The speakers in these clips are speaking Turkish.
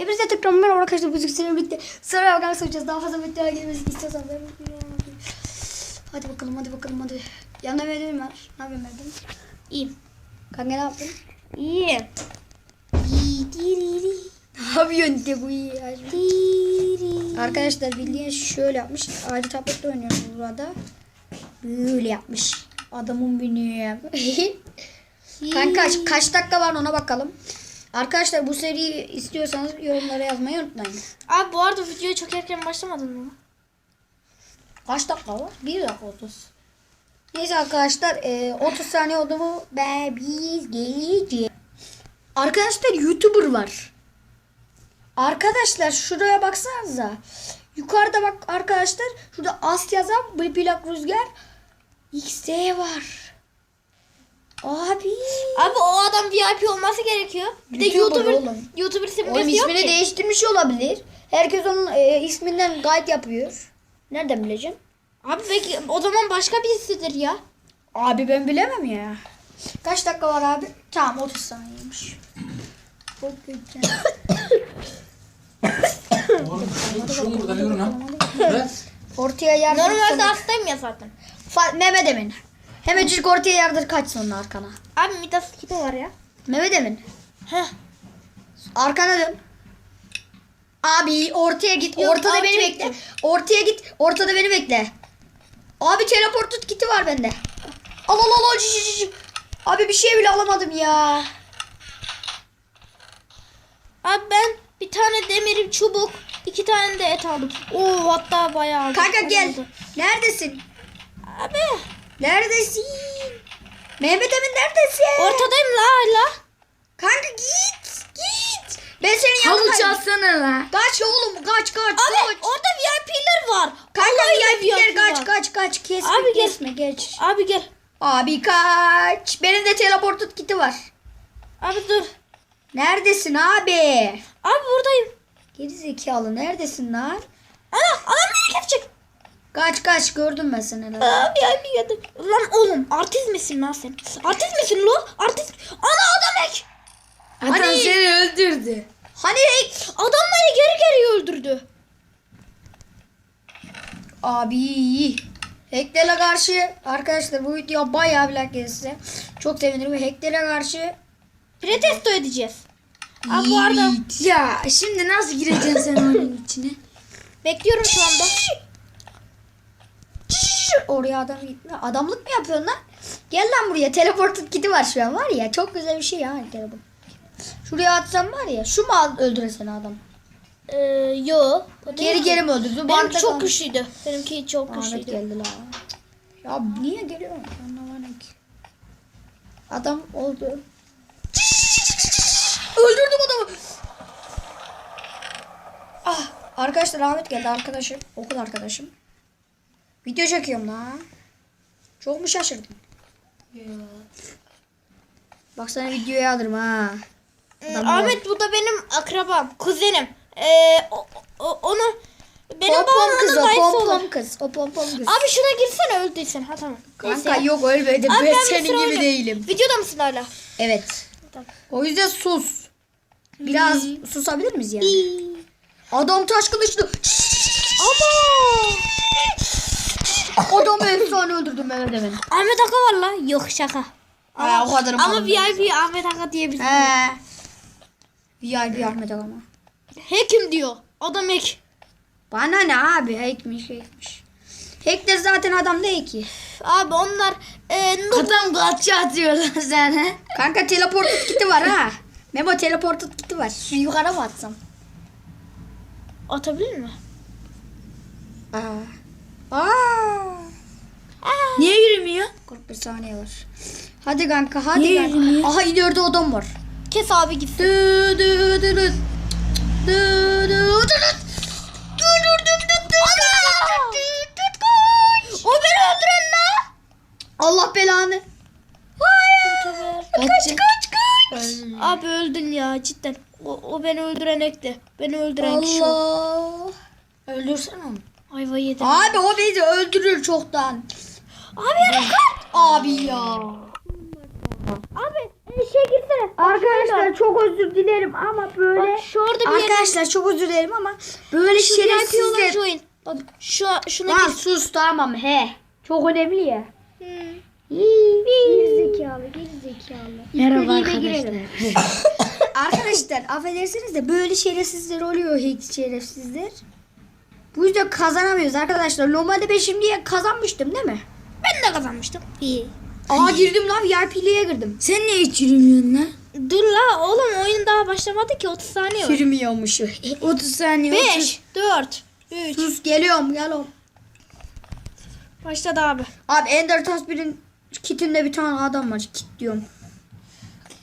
Hepinize tekrar merhaba arkadaşlar. Bugün sizinle birlikte sıra bakalım soracağız. Daha fazla videolar gelmesini istiyorsanız. Hadi bakalım hadi bakalım hadi. Yanında Mehmet'im var. Ne yapıyorsun Mehmet'im? İyiyim. Kanka ne yaptın? İyiyim. Ne yapıyorsun de bu iyi. Arkadaşlar bildiğiniz şöyle yapmış. Ayrı tabletle oynuyoruz burada. Böyle yapmış. Adamın benim. Kanka kaç dakika var ona bakalım. Arkadaşlar bu seriyi istiyorsanız yorumlara yazmayı unutmayın. Abi bu arada videoya çok erken başlamadın mı? Kaç dakika var? 1 dakika 30. Neyse arkadaşlar e, 30 saniye oldu mu ve biz geleceğiz. Arkadaşlar YouTuber var. Arkadaşlar şuraya baksanıza. Yukarıda bak arkadaşlar. Şurada As yazan bir plak rüzgar. XD var. Abi. Abi o adam VIP olması gerekiyor. Bir de YouTuber YouTuber, oğlum. YouTuber Oğlum simgesi yok ismini ki. değiştirmiş olabilir. Herkes onun e, isminden guide yapıyor. Nereden bileceğim? Abi peki o zaman başka birisidir ya. Abi ben bilemem ya. Kaç dakika var abi? Tamam 30 saniyeymiş. Çok güzel. Oğlum şu, şu burada lan? Ne? Ortaya yardır. Normalde hastayım ya zaten. Fa- Mehmet Emin. Hemencik ortaya yardır kaç sonra arkana. Abi Midas kiti var ya. Mehmet Emin. Heh. Arkana dön. Abi ortaya git. Yok, ortada beni bekle. gittim. Ortaya git. Ortada beni bekle. Abi teleport tut kiti var bende. Al al al al. Abi bir şey bile alamadım ya. Abi ben bir tane demirim çubuk, iki tane de et aldım. Oo hatta bayağı. Kanka gel. Oldu. Neredesin? Abi Neredesin? Mehmet Emin neredesin? ortadayım la hala. Kanka git. Git. Ben senin yanındayım. çalsana la. Kaç oğlum kaç kaç Abi kaç. orada VIP'ler var. Kanka VIP'ler VIP kaç kaç kaç. Kesme Abi gel. kesme geç. Abi gel. Abi kaç. Benim de teleport kiti var. Abi dur. Neredesin abi? Abi buradayım. Geri zekalı neredesin lan? Ana adam beni kepçek. Kaç kaç gördüm ben seni. lan. Abi abi geldim. Lan oğlum artist misin lan sen? Artist misin lo? Artist. Ana adam ek. Hani seni öldürdü. hani Adam beni geri geri öldürdü. abi Hacklere karşı arkadaşlar bu video bayağı bir like gelirse çok sevinirim. Hacklere karşı Protesto edeceğiz. Abi bu arada Ya şimdi nasıl gireceksin sen oyunun içine? bekliyorum şu anda. Oraya adam gitme. Adamlık mı yapıyorsun lan? Gel lan buraya. Teleport kiti var şu an var ya. Çok güzel bir şey ya. Teleport. Şuraya atsam var ya. Şu mu öldüren seni adam? Ee, yo. Geri geri mi öldürdü? Benimki çok al. güçlüydü. Benimki çok Ahmet güçlüydü. geldi la. Ya niye geliyor? Anlamadım ki. Adam oldu. Öldürdüm adamı. Ah, arkadaşlar Ahmet geldi arkadaşım. Okul arkadaşım. Video çekiyorum la. Çok mu şaşırdın? Bak sana videoya alırım ha. Ee, Adam Ahmet bu da benim akrabam, kuzenim. Ee, o, o- onu benim pom babamın kız o dayısı pom olur. pom kız. O pom pom kız. Abi şuna girsene öldüysen. Ha tamam. Kanka Neyse. yok ölmedi. Abi ben senin gibi oynayayım. değilim. Videoda mısın hala? Evet. Tamam. O yüzden sus. Biraz susabilir miyiz yani? Adam taş kılıçlı. Ama Adamı efsane öldürdüm Mehmet Emin. Ahmet Aka var la. Yok şaka. Ha, o kadar Ama VIP Ahmet Aka diyebiliriz. He. VIP Ahmet ama. Hekim diyor. Adam hack. Bana ne abi? Hackmiş hackmiş. Hackler zaten adam değil ki. Abi onlar e. Adam kaçça atıyorlar sana. Kanka teleport kiti var ha. Memo teleport kiti var. Şu yukarı mı atsam? atabilir mi? Aa. Aa. Niye yürümüyor? 41 saniye var. Hadi kanka hadi Niye kanka. yürümüyor? Aha ileride adam var. Kes abi dı. O beni öldüren la. Allah belanı. Kaç Kaç kaç. Abi öldün ya cidden. O, o beni öldüren ekti. Beni öldüren kişi o. Allah. Öldürsen onu. Ayva yedim. Abi o bizi öldürür çoktan. Abi yarım kal. Abi ya. Abi e, şey girsene. Arkadaşlar çok özür dilerim ama böyle Bak şu orada bir yer. Arkadaşlar çok özür dilerim ama böyle Şu olan şerefsizler join. Bak şu şuna Lan gir. sus tamam he. Çok önemli ya. Hmm. Gerizekalı, gerizekalı. Merhaba arkadaşlar. arkadaşlar affedersiniz de böyle şerefsizler oluyor hiç şerefsizler. Bu yüzden kazanamıyoruz arkadaşlar. Normalde ben şimdiye kazanmıştım değil mi? Ben de kazanmıştım. İyi. Aa girdim lan VIP'liğe girdim. Sen niye hiç yürümüyorsun lan? Dur la oğlum oyun daha başlamadı ki 30 saniye var. Girmiyormuş. 30 saniye. 30. 5, 4, 3. Sus geliyorum geliyorum. Başladı abi. Abi Ender Tasbir'in kitinde bir tane adam var. Kit diyorum.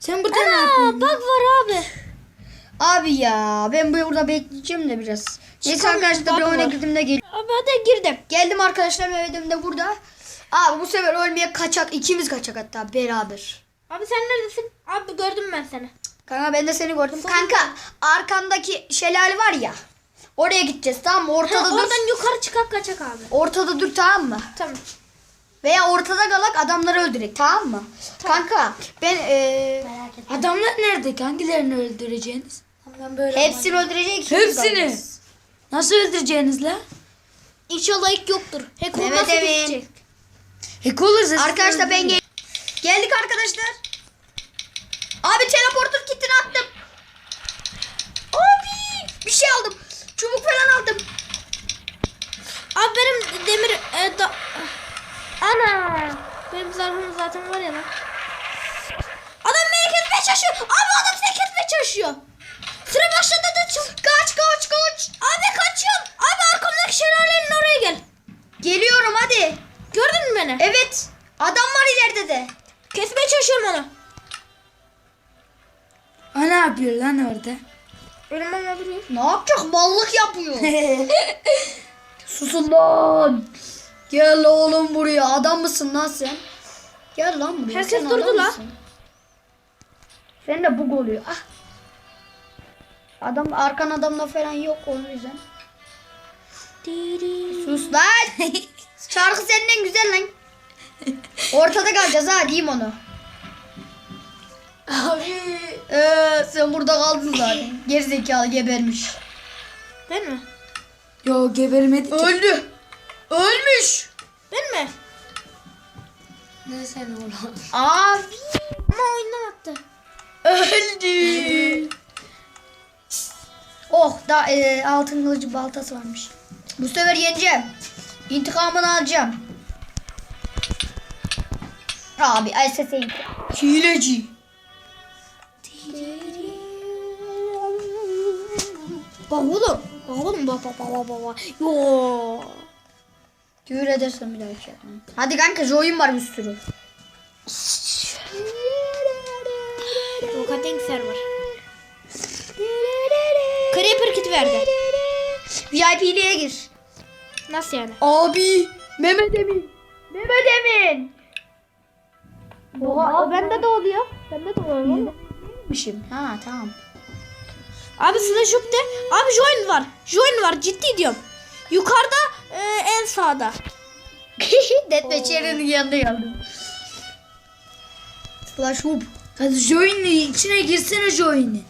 Sen burada ne Aa yapıyorsun? bak var abi. Abi ya ben burada bekleyeceğim de biraz. Neyse arkadaşlar bir oyuna girdim de gel. Abi hadi girdim. Geldim arkadaşlar Mehmet'im de burada. Abi bu sefer ölmeye kaçak. ikimiz kaçak hatta beraber. Abi sen neredesin? Abi gördüm ben seni. Kanka ben de seni gördüm. Kanka arkandaki şelale var ya. Oraya gideceğiz tamam mı? Ortada Ha, dur. oradan yukarı çıkak kaçak abi. Ortada dur tamam mı? Tamam. Veya ortada kalak adamları öldürek tamam mı? Kanka ben eee Adamlar nerede? Hangilerini öldüreceğiniz? Ben böyle hepsini öldürecek. Hepsini. kalacağız. Nasıl öldüreceğiniz la? İnşallah ilk yoktur. Hack Mehmet olmazsa Emin. bitecek. Hack olursa Arkadaşlar ben gel geldik arkadaşlar. Abi teleporter kitini attım. Abi bir şey aldım. Çubuk falan aldım. Abi benim demir... E, da... Ana! Benim zarfım zaten var ya lan. Adam beni kesmeye çalışıyor. Abi adam seni kesmeye çalışıyor. Sıra başladı da çık. Kaç kaç kaç. Abi kaçıyorum. Abi arkamdaki şelalenin oraya gel. Geliyorum hadi. Gördün mü beni? Evet. Adam var ileride de. Kesmeye çalışıyorum onu. O ne yapıyor lan orada? Ama duruyor. Ne yapacak? Mallık yapıyor. Susun lan. Gel oğlum buraya. Adam mısın lan sen? Gel lan buraya. Herkes Sen durdu lan. mısın? Senin de bug oluyor. Ah. Adam arkan adamla falan yok o yüzden. Sus lan. Şarkı senden güzel lan. Ortada kalacağız ha diyeyim onu. Abi. Ee, sen burada kaldın zaten. Gerizekalı gebermiş. Ben mi? Yo gebermedi ki. Öldü. Ölmüş. Ben mi? Ne sen oğlum? Abi. Ama oyundan attı. Öldü. oh da e, altın kılıcı baltası varmış. Bu sefer yeneceğim. İntikamını alacağım. Abi SS'e Hileci. Bak oğlum. Bak oğlum bak bak bak bak bak. Yo. Küfür edersen bir daha şey yapmam. Hadi kanka joyun var bir sürü. Rokating server. Creeper kit verdi. VIP'liğe gir. Nasıl yani? Abi Mehmet Emin. Mehmet Emin. Oha, o bende de oluyor. Bende de oluyor. oğlum. Mişim. Ha tamam. Abi slash up de. Abi join var. Join var ciddi diyorum. Yukarıda e, en sağda. Deathmatch'lerin yanında geldim. Slash hoop. Hadi join'in içine girsene join'i.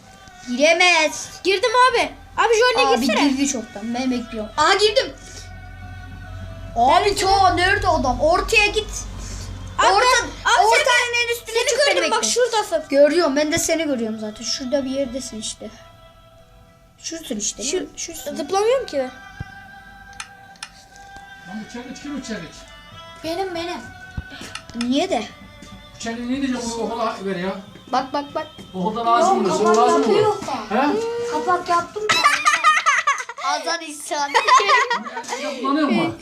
Giremez. Girdim abi. Abi join'e Abi girsene. girdi çoktan. Ben bekliyorum. Aa girdim. Abi ta nerede adam? Ortaya git. Abi Orta, abi ortanın en üstüne Seni çık beni gördüm bak bekle. şuradasın. Görüyorum ben de seni görüyorum zaten. Şurada bir yerdesin işte. Şursun işte. Şu- Şursun. Zıplamıyorum ki ben. Lan bıçak iç kim bıçak iç? Benim benim. Niye de? Bıçak ne diyecek o okula ver ya. Bak bak bak. Okulda lazım mı? Soru lazım mı? He? Kapak yaptım da. Azan insan. Kullanıyor mu?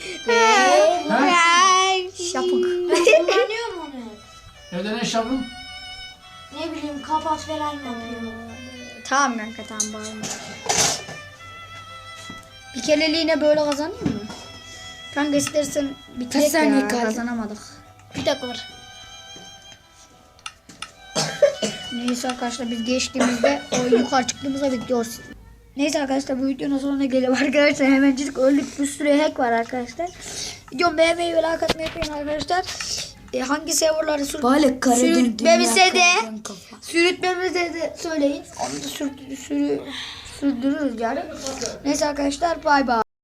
Şapık. Kullanıyorum onu. Evde ne iş yaptın? Ne bileyim kapat falan yapıyorum. Tamam kanka tamam bağırma. Bir kereliğine böyle kazanıyor mu? Kanka istersen bitirek saniye ya kaldı? kazanamadık. Bir dakika var. Neyse arkadaşlar biz geçtiğimizde o yukarı çıktığımızda bekliyoruz. Neyse arkadaşlar bu videonun sonuna geliyor arkadaşlar. Hemencik öldük bir sürü hack var arkadaşlar. Videomu beğenmeyi ve like atmayı unutmayın arkadaşlar. E, hangi serverları sür Böyle sürütmemize de sürütmemize de söyleyin. Onu da sür, sürü, sürdürürüz yani. Neyse arkadaşlar bay bay.